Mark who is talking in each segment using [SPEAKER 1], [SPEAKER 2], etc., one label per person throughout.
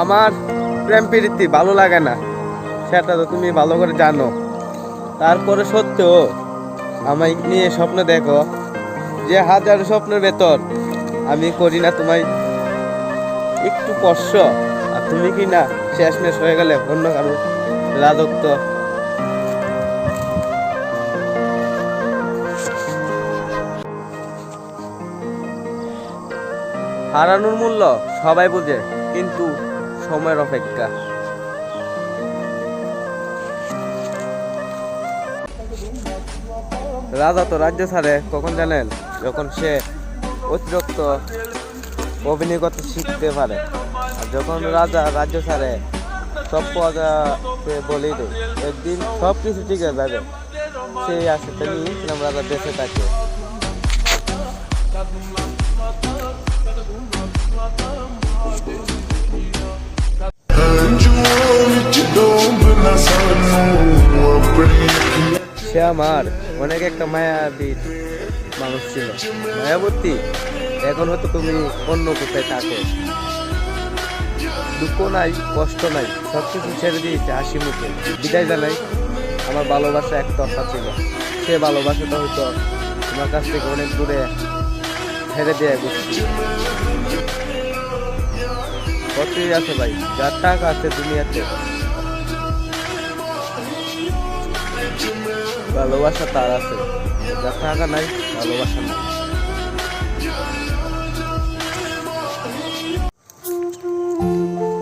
[SPEAKER 1] আমার প্রেম প্রীতি ভালো লাগে না। সেটা তো তুমি ভালো করে জানো। তারপরে সত্ত্বেও আমায় নিয়ে স্বপ্ন দেখো। যে হাজার স্বপ্নের ভেতর আমি করি না তোমায় একটু স্পর্শ। আর তুমি কি না শেষমেশ হয়ে গেলে অন্য কারও রাজত্ব? হারানোর মূল্য সবাই বোঝে, কিন্তু সময়ের অপেক্ষা। রাজা তো রাজ্য ছাড়ে, কখন জানেন? যখন সে অতিরিক্ত অভিনয় করতে শিখতে পারে। আর যখন রাজা রাজ্য ছাড়ে, সব প্রজাকে বলেই দেয়। একদিন সব কিছু ঠিক হয়ে যাবে। সেই আশাটা নিয়ে রাজা দেশে থাকে। সে আমার অনেক একটা মায়াবীর মানুষ ছিল। মায়াবতী, এখন হয়তো তুমি অন্য কোথায় থাকো। দুঃখ নাই, কষ্ট নাই সব কিছু ছেড়ে দিয়েছে হাসি মুখে। বিদায় জানাই, আমার ভালোবাসা এক তফা ছিল। সে ভালোবাসাটা হয়তো তোমার কাছ থেকে অনেক দূরে ছেড়ে দিয়ে গেছি। কতই আছে ভাই যার টাকা আছে দুনিয়াতে। ভালোবাসা তার আছে। যার টাকা নাই, ভালোবাসা নাই।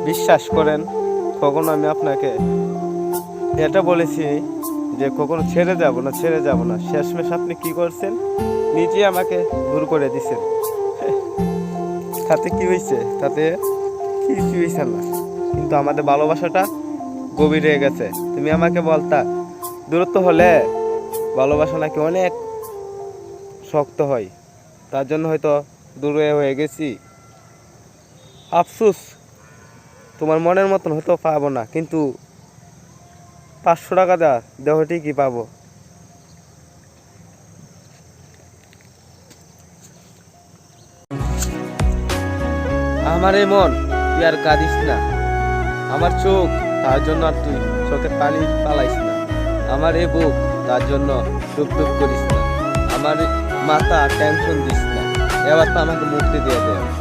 [SPEAKER 1] বিশ্বাস করেন, কখনো আমি আপনাকে এটা বলেছি যে কখনো ছেড়ে যাব না, ছেড়ে যাব না। শেষমেশ আপনি কি করছেন? নিজে আমাকে দূর করে দিছেন। তাতে কি হয়েছে? তাতে কিছু হয়েছে না। কিন্তু আমাদের ভালোবাসাটা গভীর হয়ে গেছে। তুমি আমাকে বলতা, দূরত্ব হলে ভালোবাসা নাকি অনেক শক্ত হয়, তার জন্য হয়তো দূরে হয়ে গেছি। আফসুস, তোমার মনের মতন হয়তো পাবো না, কিন্তু পাঁচশো টাকা দেওয়া দেহ ঠিকই পাবো। আমার এই মন, তুই আর কাঁদিস না। আমার চোখ, তার জন্য আর তুই চোখের পানি পালাইস না। আমার এই বুক তার জন্য টুক টুক করিস না। আমার মাথা টেনশন দিস না। এবার তো আমাকে মুক্তি দিয়ে দে।